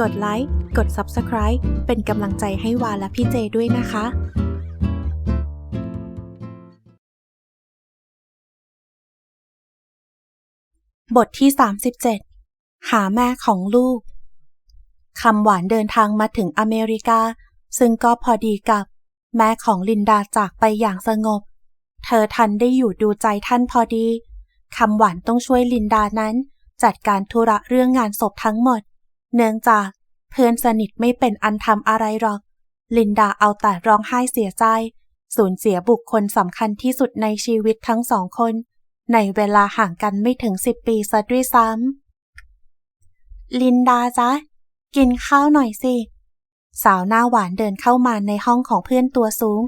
กดไลค์ กด Subscribe เป็นกำลังใจให้วาและพี่เจด้วยนะคะบทที่ 37 หาแม่ของลูก คำหวานเดินทางมาถึงอเมริกา ซึ่งก็พอดีกับ แม่ของลินดาจากไปอย่างสงบ เธอทันได้อยู่ดูใจท่านพอดี คำหวานต้องช่วยลินดานั้น จัดการธุระเรื่องงานศพทั้งหมด เนื่องจากเพื่อนสนิทไม่เป็นอันทำอะไรหรอก ลินดาเอาแต่ร้องไห้เสียใจ สูญเสียบุคคลสำคัญที่สุดในชีวิตทั้งสองคน ในเวลาห่างกันไม่ถึงสิบปีซะด้วยซ้ำ ลินดาจ๊ะ กินข้าวหน่อยสิ สาวหน้าหวานเดินเข้ามาในห้องของเพื่อนตัวสูง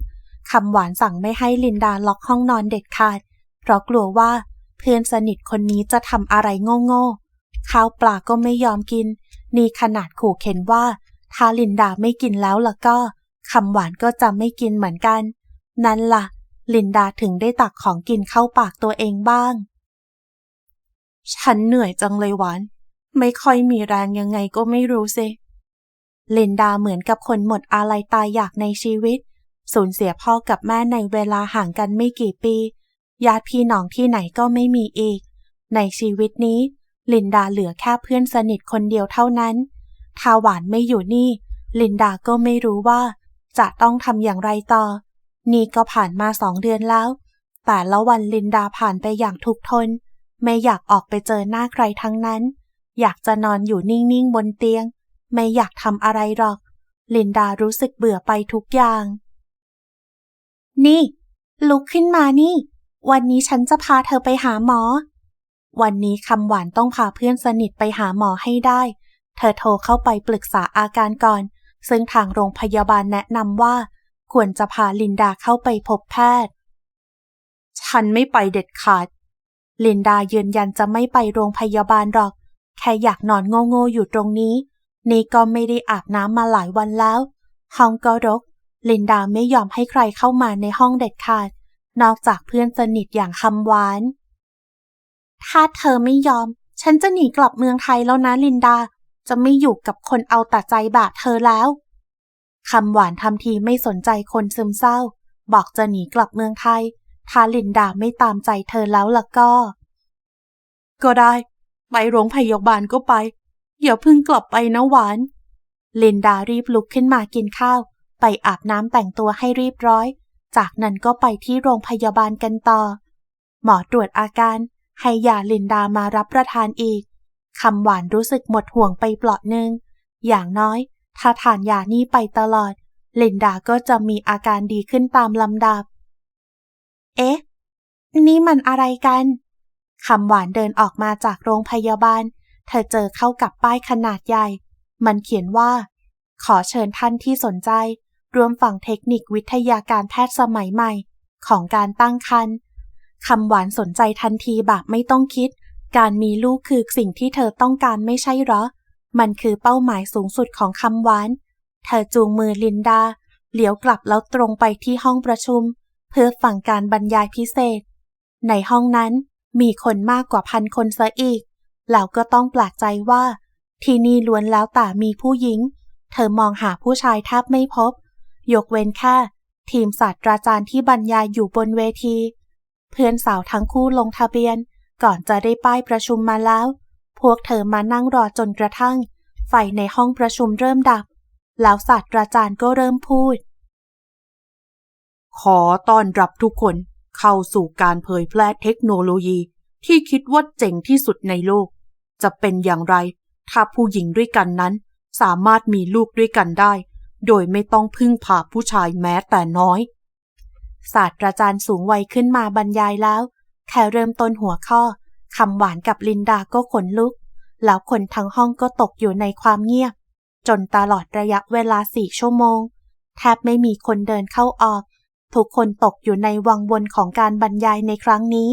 คำหวานสั่งไม่ให้ลินดาล็อกห้องนอนเด็ดขาด เพราะกลัวว่าเพื่อนสนิทคนนี้จะทำอะไรโง่ๆ ข้าวปลาก็ไม่ยอมกิน นี่ขนาดขู่เข็นว่าถ้าลินดาไม่กินแล้วล่ะก็คำหวานก็จะไม่กินเหมือนกัน นั่นล่ะ ลินดาถึงได้ตักของกินเข้าปากตัวเองบ้าง ฉันเหนื่อยจังเลยหวาน ไม่ค่อยมีแรงยังไงก็ไม่รู้สิลินดาเหมือนกับคนหมดอะไรตายอยากในชีวิต สูญเสียพ่อกับแม่ในเวลาห่างกันไม่กี่ปี ญาติพี่น้องที่ไหนก็ไม่มีอีก ในชีวิตนี้ ลินดาเหลือแค่เพื่อนสนิทคนเดียวเท่านั้น ถ้าหวานไม่อยู่นี่ ลินดาก็ไม่รู้ว่า จะต้องทำอย่างไรต่อ นี่ก็ผ่านมาสองเดือนแล้ว แต่ละวันลินดาผ่านไปอย่างทุกทน ไม่อยากออกไปเจอหน้าใครทั้งนั้น อยากจะนอนอยู่นิ่งๆบนเตียง ไม่อยากทำอะไรหรอก ลินดารู้สึกเบื่อไปทุกอย่าง นี่ ลุกขึ้นมานี่ วันนี้ฉันจะพาเธอไปหาหมอ วันนี้คำหวานต้องพาเพื่อนสนิทไปหาหมอให้ได้ เธอโทรเข้าไปปรึกษาอาการก่อน ซึ่งทางโรงพยาบาลแนะนำว่า ควรจะพาลินดาเข้าไปพบแพทย์ ฉันไม่ไปเด็ดขาด ลินดายืนยันจะไม่ไปโรงพยาบาลหรอก แค่อยากนอนโง่ๆอยู่ตรงนี้ นี่ก็ไม่ได้อาบน้ำมาหลายวันแล้ว ห้องก็รก ลินดาไม่ยอมให้ใครเข้ามาในห้องเด็ดขาด นอกจากเพื่อนสนิทอย่างคำหวาน ถ้าเธอไม่ยอม ฉันจะหนีกลับเมืองไทยแล้วนะลินดา จะไม่อยู่กับคนเอาแต่ใจแบบเธอแล้วคำหวานทำทีไม่สนใจคนซึมเศร้า บอกจะหนีกลับเมืองไทย ถ้าลินดาไม่ตามใจเธอแล้วล่ะก็ ก็ได้ ไปโรงพยาบาลก็ไป อย่าเพิ่งกลับไปนะหวาน ลินดารีบลุกขึ้นมากินข้าว ไปอาบน้ำแต่งตัวให้เรียบร้อย จากนั้นก็ไปที่โรงพยาบาลกันต่อ หมอตรวจอาการ ให้ยาลินดามารับประทานอีกคำหวานรู้สึกหมดห่วงไปเปลาะหนึ่งอย่างน้อย ถ้าทานยานี้ไปตลอด ลินดาก็จะมีอาการดีขึ้นตามลำดับ เอ๊ะ นี่มันอะไรกันคำหวานเดินออกมาจากโรงพยาบาล เธอเจอเข้ากับป้ายขนาดใหญ่ มันเขียนว่า ขอเชิญท่านที่สนใจ ร่วมฟังเทคนิควิทยาการแพทย์สมัยใหม่ ของการตั้งครรภ์ คำหวานสนใจทันทีแบบไม่ต้องคิด การมีลูกคือสิ่งที่เธอต้องการไม่ใช่หรอ มันคือเป้าหมายสูงสุดของคำหวาน เธอจูงมือลินดา เหลียวกลับแล้วตรงไปที่ห้องประชุม เพื่อฟังการบรรยายพิเศษ ในห้องนั้นมีคนมากกว่าพันคนซะอีก แล้วก็ต้องแปลกใจว่า ที่นี่ล้วนแล้วแต่มีผู้หญิง เธอมองหาผู้ชายแทบไม่พบ ยกเว้นแค่ทีมศาสตราจารย์ที่บรรยายอยู่บนเวที เพื่อนสาวทั้งคู่ลงทะเบียน ก่อนจะได้ป้ายประชุมมาแล้ว พวกเธอมานั่งรอจนกระทั่ง ไฟในห้องประชุมเริ่มดับ แล้วศาสตราจารย์ก็เริ่มพูด ขอต้อนรับทุกคนเข้าสู่การเผยแพร่เทคโนโลยีที่คิดว่าเจ๋งที่สุดในโลก จะเป็นอย่างไร ถ้าผู้หญิงด้วยกันนั้น สามารถมีลูกด้วยกันได้ โดยไม่ต้องพึ่งพาผู้ชายแม้แต่น้อย ศาสตราจารย์สูงวัยขึ้นมาบรรยายแล้ว แค่เริ่มต้นหัวข้อคำหวานกับลินดาก็ขนลุก แล้วคนทั้งห้องก็ตกอยู่ในความเงียบ จนตลอดระยะเวลาสี่ชั่วโมง แทบไม่มีคนเดินเข้าออก ทุกคนตกอยู่ในวังวนของการบรรยายในครั้งนี้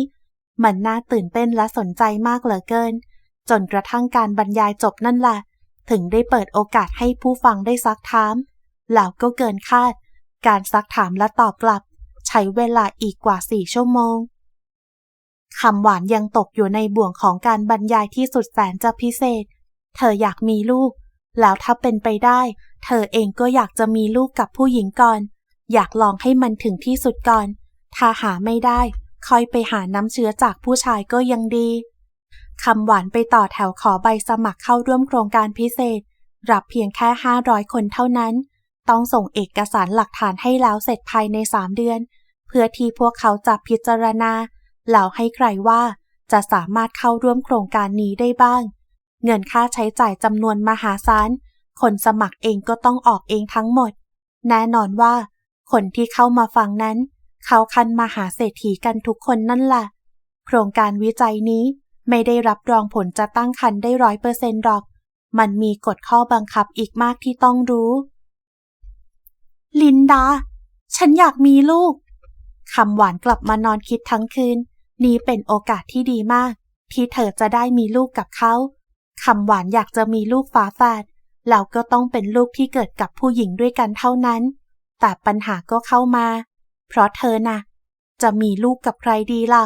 มันน่าตื่นเต้นและสนใจมากเหลือเกิน จนกระทั่งการบรรยายจบนั่นแหละ ถึงได้เปิดโอกาสให้ผู้ฟังได้ซักถามแล้วก็เกินคาด การซักถามและตอบกลับ ใช้เวลาอีกกว่าสี่ชั่วโมงคำหวานยังตกอยู่ในบ่วงของการบรรยายที่สุดแสนจะพิเศษ เธออยากมีลูก แล้วถ้าเป็นไปได้ เธอเองก็อยากจะมีลูกกับผู้หญิงก่อน อยากลองให้มันถึงที่สุดก่อน ถ้าหาไม่ได้ ค่อยไปหาน้ำเชื้อจากผู้ชายก็ยังดีคำหวานไปต่อแถวขอใบสมัครเข้าร่วมโครงการพิเศษ รับเพียงแค่500คนเท่านั้น ต้องส่งเอกสารหลักฐานให้แล้วเสร็จภายใน3เดือน เพื่อที่พวกเขาจะพิจารณาแล้วให้ใครว่าจะสามารถเข้าร่วมโครงการนี้ได้บ้าง เงินค่าใช้จ่ายจำนวนมหาศาล คนสมัครเองก็ต้องออกเองทั้งหมด แน่นอนว่า คนที่เข้ามาฟังนั้น เขาคันมหาเศรษฐีกันทุกคนนั่นแหละ โครงการวิจัยนี้ไม่ได้รับรองผลจะตั้งคันได้ร้อยเปอร์เซ็นต์หรอก มันมีกฎข้อบังคับอีกมากที่ต้องรู้ ลินดา ฉันอยากมีลูก คำหวานกลับมานอนคิดทั้งคืน นี้เป็นโอกาสที่ดีมาก ที่เธอจะได้มีลูกกับเขาคำหวานอยากจะมีลูกฝาแฝดแล้วก็ต้องเป็นลูกที่เกิดกับผู้หญิงด้วยกันเท่านั้น แต่ปัญหาก็เข้ามา เพราะเธอนะ่ะ จะมีลูกกับใครดีล่ะ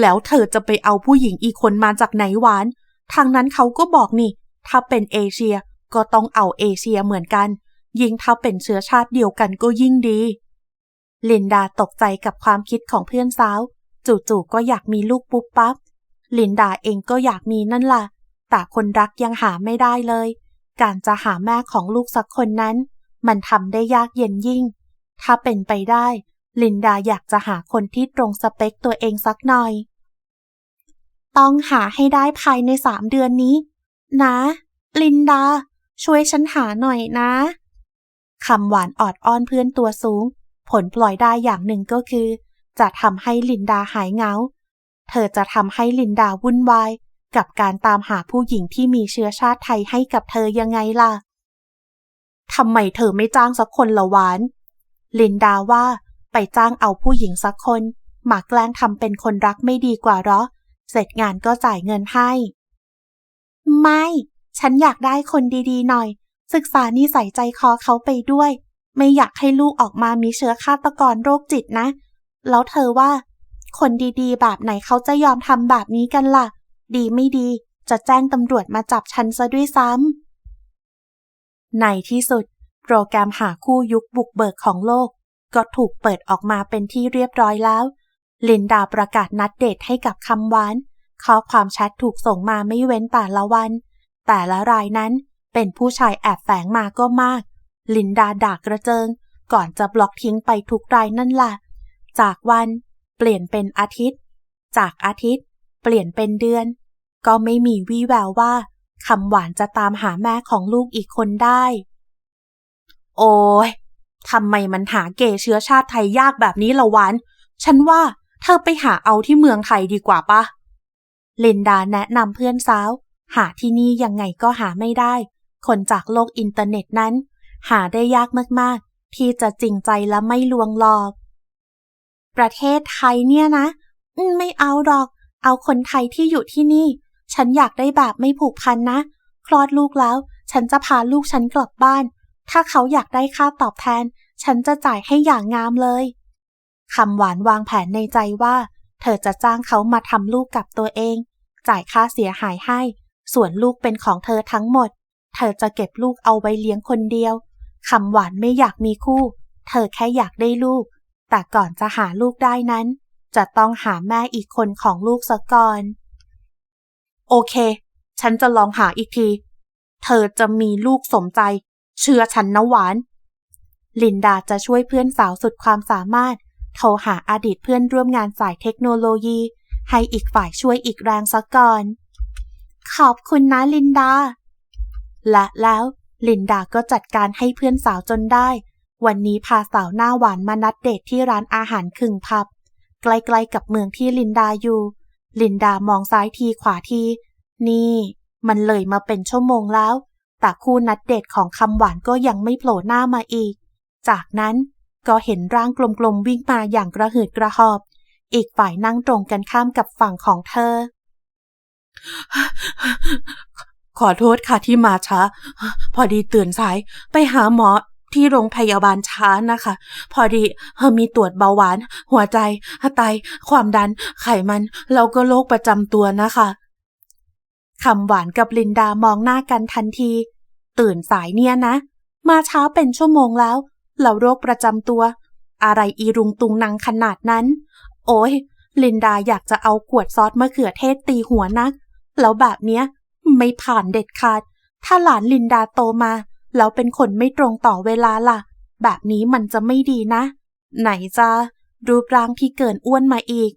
แล้วเธอจะไปเอาผู้หญิงอีกคนมาจากไหนหวาน ทางนั้นเขาก็บอกนี่ ถ้าเป็นเอเชียก็ต้องเอาเอเชียเหมือนกัน ยิ่งถ้าเป็นเชื้อชาติเดียวกันก็ยิ่งดี ลินดาตกใจกับความคิดของเพื่อนสาว จู่ๆก็อยากมีลูกปุ๊บปั๊บ ลินดาเองก็อยากมีนั่นล่ะ แต่คนรักยังหาไม่ได้เลย การจะหาแม่ของลูกสักคนนั้น มันทำได้ยากเย็นยิ่ง ถ้าเป็นไปได้ ลินดาอยากจะหาคนที่ตรงสเปคตัวเองสักหน่อย ต้องหาให้ได้ภายในสามเดือนนี้ นะ ลินดา ช่วยฉันหาหน่อยนะคำหวานออดอ้อนเพื่อนตัวสูง ผลปล่อยได้อย่างหนึ่งก็คือ จะทำให้ลินดาหายเหงา เธอจะทำให้ลินดาวุ่นวาย กับการตามหาผู้หญิงที่มีเชื้อชาติไทยให้กับเธอยังไงล่ะทำไมเธอไม่จ้างสักคนละหวาน ลินดาว่าไปจ้างเอาผู้หญิงสักคนมาแกล้งทำเป็นคนรักไม่ดีกว่าหรอ เสร็จงานก็จ่ายเงินให้ ไม่ ฉันอยากได้คนดีๆหน่อย ศึกษานิสัยใจคอเขาไปด้วย ไม่อยากให้ลูกออกมามีเชื้อฆาตกรโรคจิตนะ แล้วเธอว่า คนดีๆ แบบไหนเขาจะยอมทำแบบนี้กันล่ะ ดีไม่ดีจะแจ้งตำรวจมาจับฉันซะด้วยซ้ำในที่สุด โปรแกรมหาคู่ยุคบุกเบิกของโลก ก็ถูกเปิดออกมาเป็นที่เรียบร้อยแล้ว ลินดาประกาศนัดเดทให้กับคำหวานข้อความแชทถูกส่งมาไม่เว้นแต่ละวัน แต่ละรายนั้นเป็นผู้ชายแอบแฝงมาก็มาก ลินดาด่ากระเจิง ก่อนจะบล็อกทิ้งไปทุกรายนั่นล่ะ จากวัน เปลี่ยนเป็นอาทิตย์ จากอาทิตย์ เปลี่ยนเป็นเดือน ก็ไม่มีวี่แววว่าคำหวานจะตามหาแม่ของลูกอีกคนได้ โอ้ยทำไมมันหาเกย์เชื้อชาติไทยยากแบบนี้ละวานฉันว่าเธอไปหาเอาที่เมืองไทยดีกว่าปะลินดาแนะนำเพื่อนสาว หาที่นี่ยังไงก็หาไม่ได้ คนจากโลกอินเทอร์เน็ตนั้น หาได้ยากมากๆ ที่จะจริงใจและไม่ลวงหลอก ประเทศไทยเนี่ยนะ ไม่เอาหรอก เอาคนไทยที่อยู่ที่นี่ ฉันอยากได้แบบไม่ผูกพันนะ คลอดลูกแล้ว ฉันจะพาลูกฉันกลับบ้าน ถ้าเขาอยากได้ค่าตอบแทน ฉันจะจ่ายให้อย่างงามเลยคำหวานวางแผนในใจว่า เธอจะจ้างเขามาทำลูกกับตัวเอง จ่ายค่าเสียหายให้ ส่วนลูกเป็นของเธอทั้งหมด เธอจะเก็บลูกเอาไว้เลี้ยงคนเดียว คำหวานไม่อยากมีคู่ เธอแค่อยากได้ลูก แต่ก่อนจะหาลูกได้นั้น จะต้องหาแม่อีกคนของลูกซะก่อน โอเค ฉันจะลองหาอีกที เธอจะมีลูกสมใจ เชื่อฉันนะหวาน ลินดาจะช่วยเพื่อนสาวสุดความสามารถ โทรหาอดีตเพื่อนร่วมงานสายเทคโนโลยี ให้อีกฝ่ายช่วยอีกแรงซะก่อน ขอบคุณนะลินดา และแล้ว ลินดาก็จัดการให้เพื่อนสาวจนได้ วันนี้พาสาวหน้าหวานมานัดเดทที่ร้านอาหารคึงพับ ใกล้ๆกับเมืองที่ลินดาอยู่ ลินดามองซ้ายทีขวาที นี่ มันเลยมาเป็นชั่วโมงแล้ว แต่คู่นัดเดทของคำหวานก็ยังไม่โผล่หน้ามาอีก จากนั้นก็เห็นร่างกลมๆวิ่งมาอย่างกระหืดกระหอบ อีกฝ่ายนั่งตรงกันข้ามกับฝั่งของเธอ ขอโทษค่ะที่มาช้า พอดีตื่นสายไปหาหมอที่โรงพยาบาลช้านะคะ พอดีมีตรวจเบาหวาน หัวใจไตความดัน ไขมันแล้วก็โรคประจำตัวนะคะคำหวานกับลินดามองหน้ากันทันที ตื่นสายเนี่ยนะ มาเช้าเป็นชั่วโมงแล้วแล้วโรคประจำตัว อะไรอีรุงตุงนางขนาดนั้น โอ้ยลินดาอยากจะเอาขวดซอสมะเขือเทศตีหัวนัก แล้วแบบเนี้ย ไม่ผ่านเด็ดขาด ถ้าหลานลินดาโตมา แล้วเป็นคนไม่ตรงต่อเวลาล่ะ แบบนี้มันจะไม่ดีนะ ไหนจะรูปร่างที่เกินอ้วนมาอีก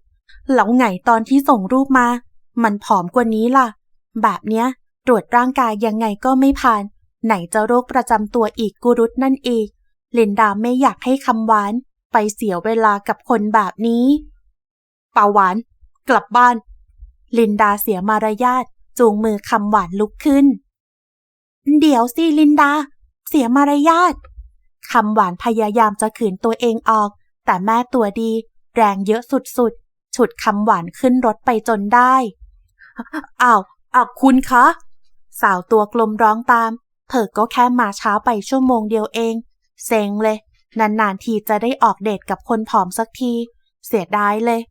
แล้วไงตอนที่ส่งรูปมา มันผอมกว่านี้ล่ะ แบบเนี้ย ตรวจร่างกายยังไงก็ไม่ผ่าน ไหนจะโรคประจำตัวอีกกุรุตนั่นอีก ลินดาไม่อยากให้คำหวาน ไปเสียเวลากับคนแบบนี้ป่าหวาน กลับบ้าน ลินดาเสียมารยาท จูงมือคำหวานลุกขึ้น เดี๋ยวสิลินดา เสียมารยาทคำหวานพยายามจะขืนตัวเองออก แต่แม่ตัวดี แรงเยอะสุดๆ ฉุดคำหวานขึ้นรถไปจนได้อ้าวอ้าวคุณคะ สาวตัวกลมร้องตาม เธอก็แค่มาเช้าไปชั่วโมงเดียวเอง เซ็งเลย นานๆทีจะได้ออกเดทกับคนผอมสักที เสียดายเลย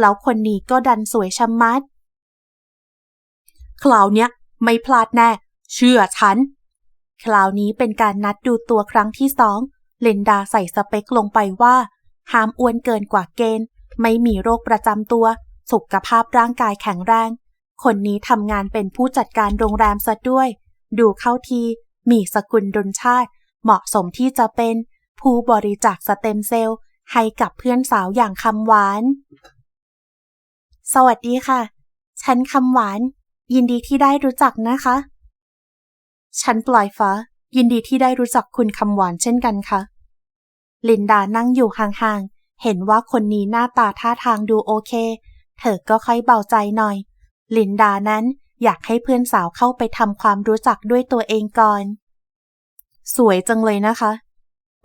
แล้วคนนี้ก็ดันสวยชะมัด คราวเนี้ยไม่พลาดแน่ เชื่อฉัน คราวนี้เป็นการนัดดูตัวครั้งที่สอง เลนดาใส่สเปคลงไปว่าห้ามอ้วนเกินกว่าเกณฑ์ ไม่มีโรคประจำตัว สุขภาพร่างกายแข็งแรง คนนี้ทำงานเป็นผู้จัดการโรงแรมซะด้วย ดูเข้าที มีสกุลดนชาติ เหมาะสมที่จะเป็น ผู้บริจาคสเต็มเซลล์ ให้กับเพื่อนสาวอย่างคำหวาน สวัสดีค่ะ ฉันคำหวาน ยินดีที่ได้รู้จักนะคะ ฉันปลอยฟ้า ยินดีที่ได้รู้จักคุณคำหวานเช่นกันค่ะ ลินดานั่งอยู่ห่างๆ เห็นว่าคนนี้หน้าตาท่าทางดูโอเค เธอก็ค่อยเบาใจหน่อย ลินดานั้นอยากให้เพื่อนสาวเข้าไปทำความรู้จักด้วยตัวเองก่อน สวยจังเลยนะคะ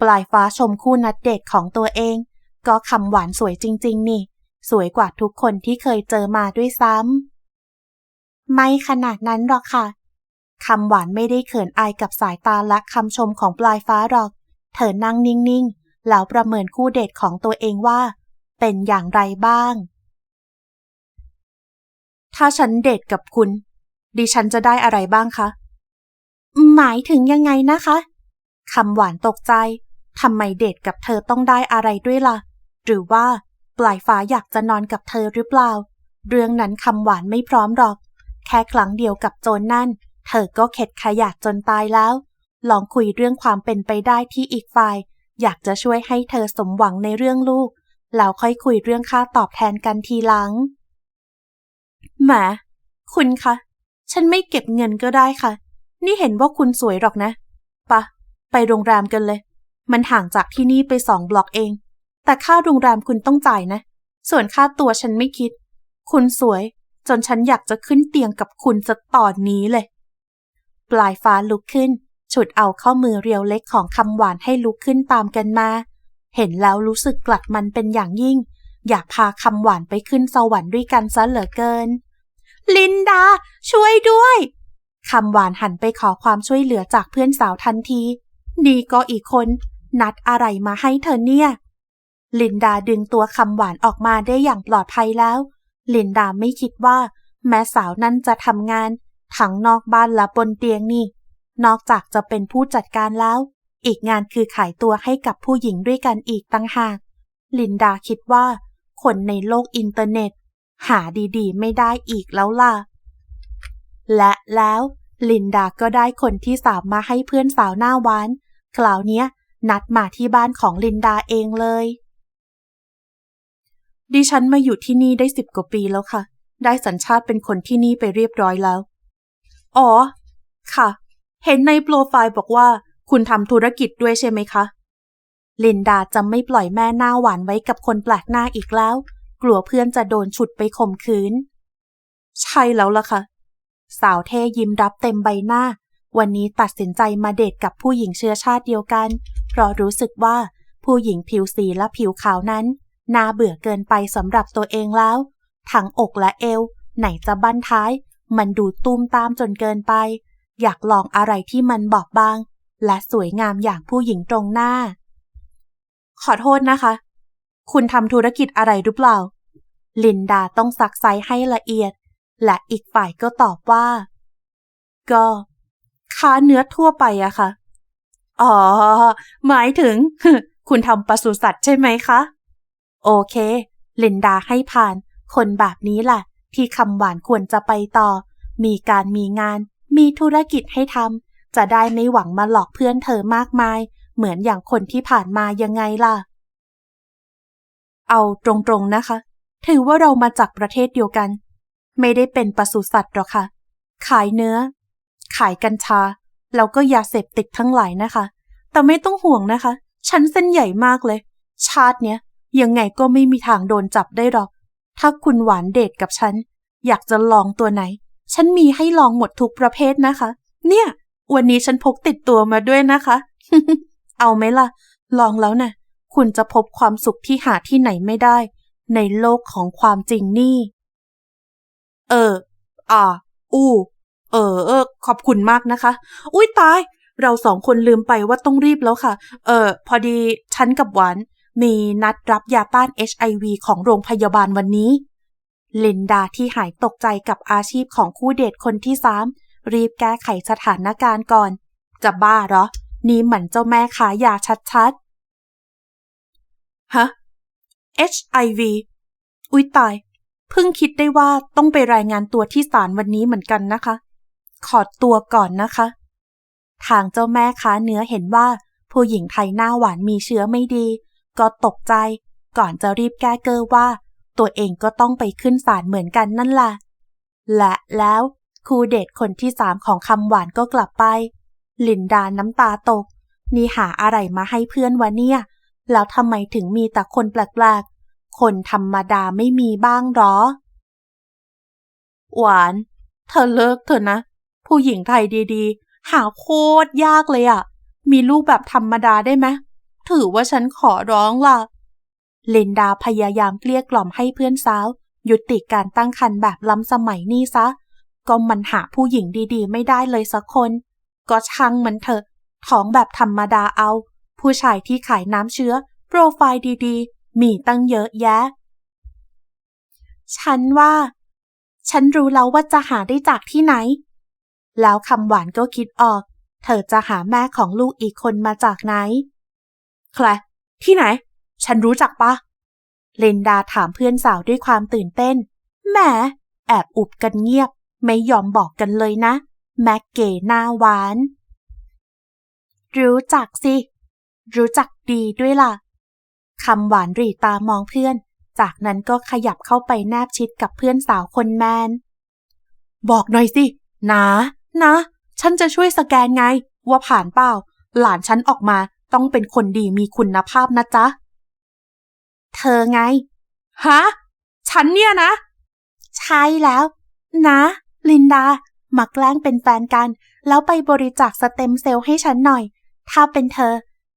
ปลายฟ้าชมคู่นัดเดทของตัวเอง ก็คำหวานสวยจริง ๆ นี่ สวยกว่าทุกคนที่เคยเจอมาด้วยซ้ำ ไม่ขนาดนั้นหรอกค่ะคำหวานไม่ได้เขินอายกับสายตาและคำชมของปลายฟ้าหรอก เธอนั่งนิ่งๆ แล้วประเมินคู่เดทของตัวเองว่า เป็นอย่างไรบ้าง ถ้าฉันเดทกับคุณ ดิฉันจะได้อะไรบ้างคะ หมายถึงยังไงนะคะคำหวานตกใจทำไมเดทกับเธอต้องได้อะไรด้วยล่ะ หรือว่าปลายฟ้าอยากจะนอนกับเธอหรือเปล่า เรื่องนั้นคำหวานไม่พร้อมหรอก แค่ครั้งเดียวกับโจรนนั่น เธอก็เข็ดขยาดจนตายแล้ว ลองคุยเรื่องความเป็นไปได้ที่อีกฝ่าย อยากจะช่วยให้เธอสมหวังในเรื่องลูก แล้วค่อยคุยเรื่องค่าตอบแทนกันทีหลังแหมคุณคะ ฉันไม่เก็บเงินก็ได้ค่ะ นี่เห็นว่าคุณสวยหรอกนะ ปะ ไปโรงแรมกันเลย มันห่างจากที่นี่ไปสองบล็อกเอง แต่ค่าโรงแรมคุณต้องจ่ายนะ ส่วนค่าตัวฉันไม่คิด คุณสวย จนฉันอยากจะขึ้นเตียงกับคุณจะตอนนี้เลย ปลายฟ้าลุกขึ้น ฉุดเอาเข้อมือเรียวเล็กของคำหวานให้ลุกขึ้นตามกันมา เห็นแล้วรู้สึกกลัดมันเป็นอย่างยิ่ง อยากพาคำหวานไปขึ้นสวรรค์ด้วยกันซะเหลือเกิน ลินดา ช่วยด้วยคำหวานหันไปขอความช่วยเหลือจากเพื่อนสาวทันที นี่ก็อีกคน นัดอะไรมาให้เธอเนี่ย ลินดาดึงตัวคำหวานออกมาได้อย่างปลอดภัยแล้ว ลินดาไม่คิดว่า แม่สาวนั่นจะทำงาน ทั้งนอกบ้านและบนเตียงนี่ นอกจากจะเป็นผู้จัดการแล้ว อีกงานคือขายตัวให้กับผู้หญิงด้วยกันอีกตั้งหาก ลินดาคิดว่า คนในโลกอินเทอร์เน็ต หาดีๆ ไม่ได้อีกแล้วล่ะ และแล้วลินดาก็ได้คนที่สามมาให้เพื่อนสาวหน้าหวาน คราวเนี้ยนัดมาที่บ้านของลินดาเองเลย ดิฉันมาอยู่ที่นี่ได้สิบกว่าปีแล้วค่ะ ได้สัญชาติเป็นคนที่นี่ไปเรียบร้อยแล้ว อ๋อ ค่ะ เห็นในโปรไฟล์บอกว่า คุณทำธุรกิจด้วยใช่ไหมคะ ลินดาจะไม่ปล่อยแม่หน้าหวานไว้กับคนแปลกหน้าอีกแล้ว กลัวเพื่อนจะโดนฉุดไปข่มขืน ใช่แล้วล่ะค่ะ สาวเทยิ้มรับเต็มใบหน้า วันนี้ตัดสินใจมาเดทกับผู้หญิงเชื้อชาติเดียวกัน เพราะรู้สึกว่าผู้หญิงผิวสีและผิวขาวนั้น น่าเบื่อเกินไปสำหรับตัวเองแล้ว ทั้งอกและเอว ไหนจะบั้นท้าย มันดูตุ้มตามจนเกินไป อยากลองอะไรที่มันบอบบาง และสวยงามอย่างผู้หญิงตรงหน้า ขอโทษนะคะ คุณทำธุรกิจอะไรหรือเปล่า ลินดาต้องซักไซให้ละเอียด และอีกฝ่ายก็ตอบว่า ก็ค้าเนื้อทั่วไปอะค่ะ อ๋อ หมายถึง คุณทำปศุสัตว์ใช่ไหมคะ โอเค ลินดาให้ผ่าน คนแบบนี้แหละที่คำหวานควรจะไปต่อ มีการมีงาน มีธุรกิจให้ทำจะได้ไม่หวังมาหลอกเพื่อนเธอมากมาย เหมือนอย่างคนที่ผ่านมายังไงล่ะ เอาตรงๆนะคะ ถือว่าเรามาจากประเทศเดียวกัน ไม่ได้เป็นปศุสัตว์หรอกค่ะ ขายเนื้อ ขายกัญชา แล้วก็ยาเสพติดทั้งหลายนะคะ แต่ไม่ต้องห่วงนะคะ ฉันเส้นใหญ่มากเลย ชาติเนี้ย ยังไงก็ไม่มีทางโดนจับได้หรอก ถ้าคุณหวานเดทกับฉัน อยากจะลองตัวไหน ฉันมีให้ลองหมดทุกประเภทนะคะ เนี่ย วันนี้ฉันพกติดตัวมาด้วยนะคะ เอาไหมล่ะ ลองแล้วนะคุณจะพบความสุขที่หาที่ไหนไม่ได้ ในโลกของความจริงนี่ เออ อ่า อู้ เออ เออ ขอบคุณมากนะคะ อุ้ยตาย เราสองคนลืมไปว่าต้องรีบแล้วค่ะ เออ พอดีฉันกับหวาน มีนัดรับยาต้าน HIV ของโรงพยาบาลวันนี้ ลินดาที่หายตกใจกับอาชีพของคู่เดทคนที่สามรีบแก้ไขสถานการณ์ก่อน จะบ้าเหรอ นี่เหมือนเจ้าแม่ขายยาชัดๆ ฮะ HIV อุ๊ยตาย เพิ่งคิดได้ว่าต้องไปรายงานตัวที่ศาลวันนี้เหมือนกันนะคะ ขอตัวก่อนนะคะ ทางเจ้าแม่ค้าเนื้อเห็นว่าผู้หญิงไทยหน้าหวานมีเชื้อไม่ดี ก็ตกใจ ก่อนจะรีบแก้เกอว่า ตัวเองก็ต้องไปขึ้นศาลเหมือนกันนั่นแหละ และแล้วครูเดทคนที่สามของคำหวานก็กลับไป ลินดาน้ำตาตก นี่หาอะไรมาให้เพื่อนวะเนี่ย แล้วทำไมถึงมีแต่คนแปลกๆ คนธรรมดาไม่มีบ้างหรอ หวาน เธอเลิกเถอะนะ ผู้หญิงไทยดีๆ หาโคตรยากเลยอะมีลูกแบบธรรมดาได้ไหม ถือว่าฉันขอร้องล่ะ ลินดาพยายามเกลี้ยกล่อมให้เพื่อนสาว ยุติการตั้งครรภ์แบบล้ำสมัยนี่ซะ ก็มันหาผู้หญิงดีๆ ไม่ได้เลยสักคน ก็ช่างมันเถอะท้องแบบธรรมดาเอา ผู้ชายที่ขายน้ำเชื้อ โปรไฟล์ดีๆ มีตั้งเยอะแยะ ฉันว่า ฉันรู้แล้วว่าจะหาได้จากที่ไหน แล้วคำหวานก็คิดออก เธอจะหาแม่ของลูกอีกคนมาจากไหน ใคร ที่ไหน ฉันรู้จักปะ เลนดาถามเพื่อนสาวด้วยความตื่นเต้น แหม แอบอุบกันเงียบ ไม่ยอมบอกกันเลยนะ แม็กเก๋หน้าหวาน รู้จักสิ รู้จักดีด้วยล่ะ คำหวานรีตามองเพื่อน จากนั้นก็ขยับเข้าไปแนบชิดกับเพื่อนสาวคนแมน บอกหน่อยสิ นะ นะ ฉันจะช่วยสแกนไง ว่าผ่านเปล่า หลานฉันออกมา ต้องเป็นคนดีมีคุณภาพนะจ๊ะ เธอไง ฮะ ฉันเนี่ยนะ ใช่แล้ว นะ ลินดา มาแกล้งเป็นแฟนกัน แล้วไปบริจาคสเต็มเซลล์ให้ฉันหน่อย ถ้าเป็นเธอ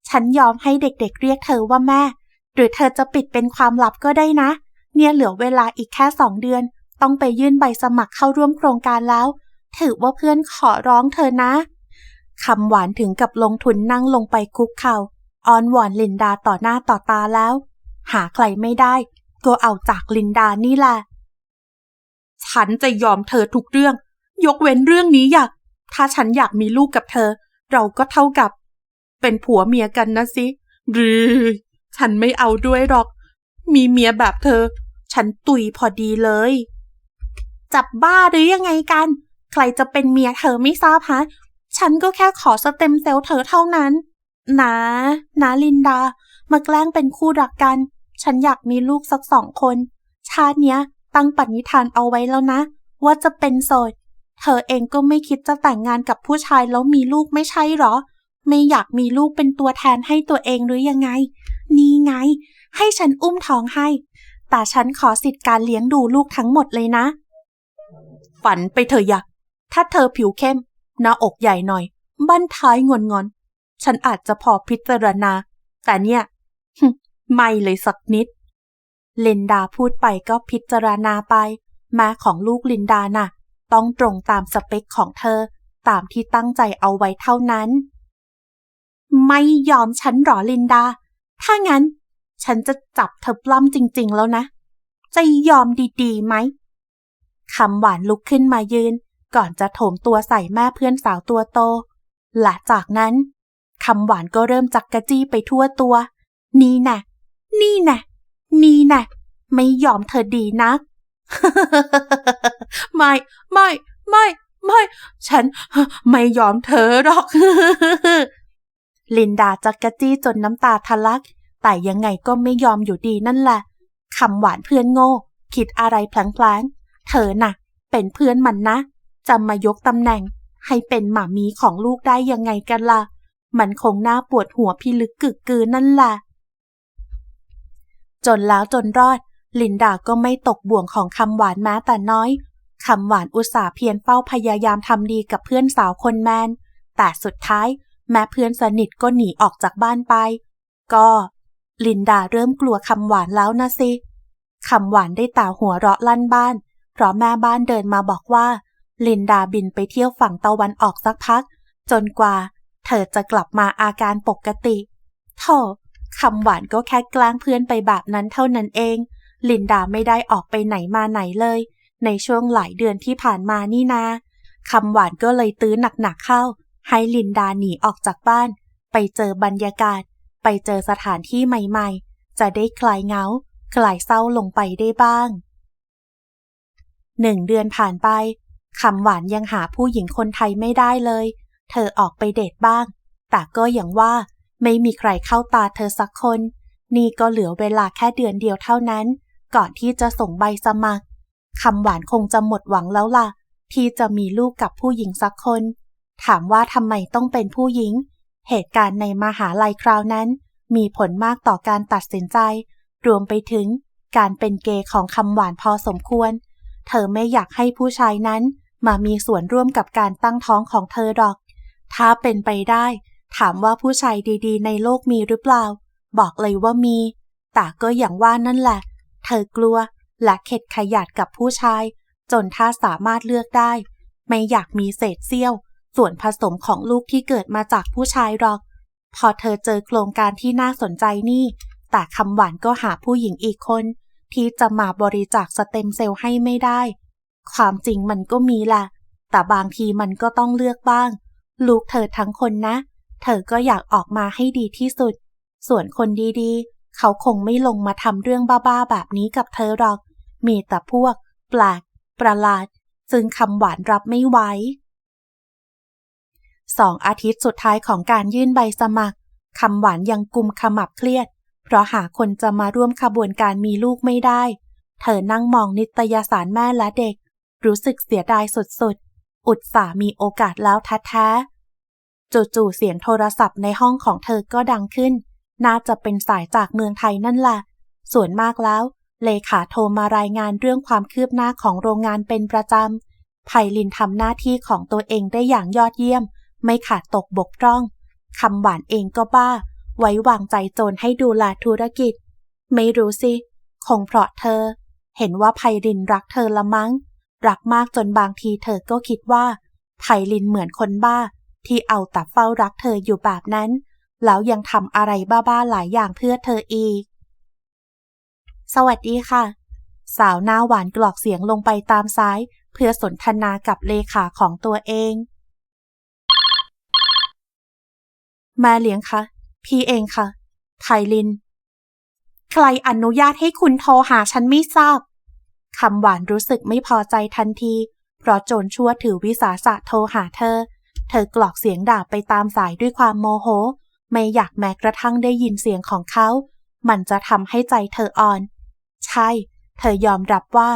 ฉันยอมให้เด็กๆเรียกเธอว่าแม่ หรือเธอจะปิดเป็นความลับก็ได้นะ เนี่ยเหลือเวลาอีกแค่สองเดือน ต้องไปยื่นใบสมัครเข้าร่วมโครงการแล้ว ถือว่าเพื่อนขอร้องเธอนะ คำหวานถึงกับลงทุนนั่งลงไปคุกเข่าอ้อนวอนลินดาต่อหน้าต่อตาแล้ว หาใครไม่ได้ ก็เอาจากลินดานี่แหละ ฉันจะยอมเธอทุกเรื่อง ยกเว้นเรื่องนี้อยาก ถ้าฉันอยากมีลูกกับเธอ เราก็เท่ากับ เป็นผัวเมียกันนะสิหรือฉันไม่เอาด้วยหรอก มีเมียแบบเธอ ฉันตุยพอดีเลย จับบ้าหรือยังไงกัน ใครจะเป็นเมียเธอไม่ทราบฮะ ฉันก็แค่ขอสเต็มเซลล์เธอเท่านั้นนะนะลินดา มาแกล้งเป็นคู่รักกัน ฉันอยากมีลูกสักสองคน ชาติเนี้ย ตั้งปณิธานเอาไว้แล้วนะ ว่าจะเป็นโสด เธอเองก็ไม่คิดจะแต่งงานกับผู้ชายแล้วมีลูกไม่ใช่หรอ ไม่อยากมีลูกเป็นตัวแทนให้ตัวเองหรือยังไง นี่ไง ให้ฉันอุ้มท้องให้ แต่ฉันขอสิทธิ์การเลี้ยงดูลูกทั้งหมดเลยนะ ฝันไปเถอะอยากถ้าเธอผิวเข้ม หน้าอกใหญ่หน่อย บั้นท้ายงอนงอน ฉันอาจจะพอพิจารณา แต่เนี่ยไม่เลยสักนิด ลินดาพูดไปก็พิจารณาไปแม่ของลูกลินดาน่ะ ต้องตรงตามสเปคของเธอ ตามที่ตั้งใจเอาไว้เท่านั้น ไม่ยอมฉันหรอลินดา ถ้างั้น ฉันจะจับเธอปล้ำจริง ๆ แล้วนะ จะยอมดีๆไหมคำหวานลุกขึ้นมายืน ก่อนจะโถมตัวใส่แม่เพื่อนสาวตัวโตและจากนั้นคำหวานก็เริ่มจักกะจี้ไปทั่วตัว นี่น่นี่น่นี่น่ไม่ยอมเธอดีนัก ไม่ ไม่ ไม่ ไม่ ฉันไม่ยอมเธอหรอก ลินดาจักกะจี้จนน้ำตาทะลัก แต่ยังไงก็ไม่ยอมอยู่ดีนั่นแหละคำหวานเพื่อนโง่ คิดอะไรพลางๆ เธอน่ะ เป็นเพื่อนมันนะ จะมายกตำแหน่ง ให้เป็นหมามีของลูกได้ยังไงกันล่ะ มันคงน่าปวดหัวพิลึกกึกกือนั่นแหละจนแล้วจนรอด ลินดาก็ไม่ตกบ่วงของคำหวานแม้แต่น้อยคำหวานอุตส่าห์เพียรเฝ้าพยายามทำดีกับเพื่อนสาวคนแมน แต่สุดท้าย แม่เพื่อนสนิทก็หนีออกจากบ้านไป ก็ ลินดาเริ่มกลัวคำหวานแล้วนะสิคำหวานได้ตาหัวเราะลั่นบ้าน เพราะแม่บ้านเดินมาบอกว่า ลินดาบินไปเที่ยวฝั่งตะวันออกสักพัก จนกว่า เธอจะกลับมาอาการปกติโธ่คำหวานก็แค่กล้งเพื่อนไปแบบนั้นเท่านั้นเอง ลินดาไม่ได้ออกไปไหนมาไหนเลย ในช่วงหลายเดือนที่ผ่านมานี่นาคำหวานก็เลยตื้อหนักๆเข้า ให้ลินดาหนีออกจากบ้าน ไปเจอบรรยากาศ ไปเจอสถานที่ใหม่ๆ จะได้คลายเงา คลายเศร้าลงไปได้บ้างหนึ่งเดือนผ่านไป คำหวานยังหาผู้หญิงคนไทยไม่ได้เลย เธอออกไปเดทบ้าง แต่ก็อย่างว่าไม่มีใครเข้าตาเธอสักคน นี่ก็เหลือเวลาแค่เดือนเดียวเท่านั้น ก่อนที่จะส่งใบสมัครคำหวานคงจะหมดหวังแล้วล่ะ ที่จะมีลูกกับผู้หญิงสักคน ถามว่าทำไมต้องเป็นผู้หญิง เหตุการณ์ในมหาลัยคราวนั้น มีผลมากต่อการตัดสินใจ รวมไปถึงการเป็นเกย์ของคำหวานพอสมควร เธอไม่อยากให้ผู้ชายนั้น มามีส่วนร่วมกับการตั้งท้องของเธอหรอก ถ้าเป็นไปได้ ถามว่าผู้ชายดีๆ ในโลกมีหรือเปล่า บอกเลยว่ามี แต่ก็อย่างว่านั่นแหละ เธอกลัวและเข็ดขยาดกับผู้ชาย จนถ้าสามารถเลือกได้ ไม่อยากมีเศษเสี้ยว ส่วนผสมของลูกที่เกิดมาจากผู้ชายหรอก พอเธอเจอโครงการที่น่าสนใจนี่ แต่คำหวานก็หาผู้หญิงอีกคน ที่จะมาบริจาคสเต็มเซลล์ให้ไม่ได้ ความจริงมันก็มีแหละแต่บางทีมันก็ต้องเลือกบ้าง ลูกเธอทั้งคนนะ เธอก็อยากออกมาให้ดีที่สุด ส่วนคนดีๆ เขาคงไม่ลงมาทำเรื่องบ้าๆ แบบนี้กับเธอหรอก มีแต่พวก แปลก ประหลาดซึ่งคำหวานรับไม่ไหวสองอาทิตย์สุดท้ายของการยื่นใบสมัคร คำหวานยังกุมขมับเครียด เพราะหาคนจะมาร่วมขบวนการมีลูกไม่ได้ เธอนั่งมองนิตยสารแม่และเด็ก รู้สึกเสียดายสุดๆ อุตส่ามีโอกาสแล้วแท้ๆจู่ๆเสียงโทรศัพท์ในห้องของเธอก็ดังขึ้น น่าจะเป็นสายจากเมืองไทยนั่นแหละ ส่วนมากแล้ว เลขาโทรมารายงานเรื่องความคืบหน้าของโรงงานเป็นประจำไพลินทำหน้าที่ของตัวเองได้อย่างยอดเยี่ยม ไม่ขาดตกบกพร่องคำหวานเองก็บ้า ไว้วางใจโจรให้ดูแลธุรกิจ ไม่รู้สิ คงเพราะเธอ เห็นว่าไพลินรักเธอละมั้ง รักมากจนบางทีเธอก็คิดว่าไพลินเหมือนคนบ้า ที่เอาแต่เฝ้ารักเธออยู่แบบนั้น แล้วยังทำอะไรบ้าๆหลายอย่างเพื่อเธออีก สวัสดีค่ะ สาวหน้าหวานกรอกเสียงลงไปตามซ้าย เพื่อสนทนากับเลขาของตัวเองม่เลี้ยงคะพี่เองค่ะไพลิน ใครอนุญาตให้คุณโทรหาฉันไม่ทราบ คำหวานรู้สึกไม่พอใจทันที เพราะโจรชั่วถือวิสาสะโทรหาเธอ เธอกรอกเสียงด่าไปตามสายด้วยความโมโห ไม่อยากแม้กระทั่งได้ยินเสียงของเขา มันจะทำให้ใจเธออ่อน ใช่ เธอยอมรับว่า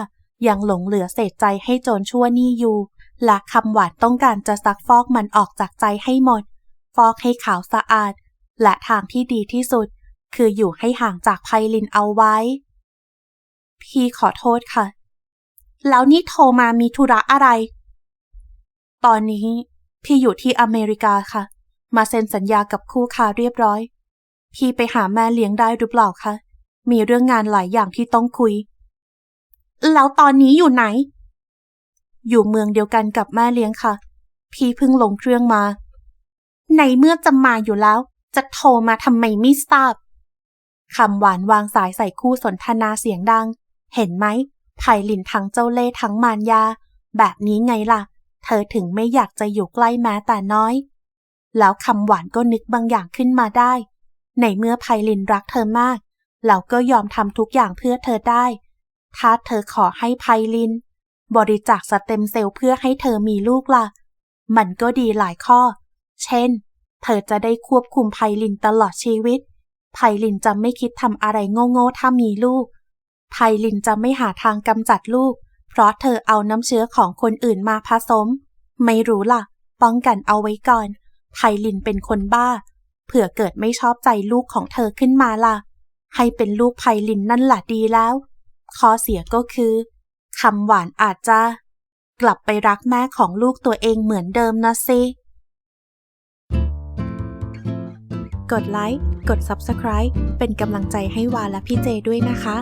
ยังหลงเหลือเศษใจให้โจรชั่วนี่อยู่ และคำหวานต้องการจะซักฟอกมันออกจากใจให้หมด ฟอกให้ขาวสะอาด และทางที่ดีที่สุด คืออยู่ให้ห่างจากไพลินเอาไว้ พี่ขอโทษค่ะ แล้วนี่โทรมามีธุระอะไร ตอนนี้พี่อยู่ที่อเมริกาค่ะ มาเซ็นสัญญากับคู่ค้าเรียบร้อย พี่ไปหาแม่เลี้ยงได้หรือเปล่าคะ มีเรื่องงานหลายอย่างที่ต้องคุย แล้วตอนนี้อยู่ไหน อยู่เมืองเดียวกันกับแม่เลี้ยงค่ะ พี่เพิ่งลงเครื่องมา ในเมื่อจะมาอยู่แล้ว จะโทรมาทำไมไม่ทราบคำหวานวางสายใส่คู่สนทนาเสียงดัง เห็นไหมไผ่ลินทั้งเจ้าเล่ห์ทั้งมารยา แบบนี้ไงล่ะ เธอถึงไม่อยากจะอยู่ใกล้แม้แต่น้อย แล้วคำหวานก็นึกบางอย่างขึ้นมาได้ ในเมื่อไพลินรักเธอมากเราก็ยอมทำทุกอย่างเพื่อเธอได้ ถ้าเธอขอให้ไพลิน บริจาคสเต็มเซลล์เพื่อให้เธอมีลูกล่ะ มันก็ดีหลายข้อ เช่น เธอจะได้ควบคุมไพลินตลอดชีวิต ไพลินจะไม่คิดทำอะไรโง่ๆถ้ามีลูก ไพลินจะไม่หาทางกำจัดลูก เพราะเธอเอาน้ำเชื้อของคนอื่นมาผสม ไม่รู้ล่ะ ป้องกันเอาไว้ก่อน ไพลินเป็นคนบ้า เผื่อเกิดไม่ชอบใจลูกของเธอขึ้นมาล่ะ ให้เป็นลูกไพลินนั่นแหละดีแล้ว ข้อเสียก็คือคำหวานอาจจะ กลับไปรักแม่ของลูกตัวเองเหมือนเดิมนะสิกดไลค์ กด Subscribe เป็นกำลังใจให้วาและพี่เจด้วยนะคะ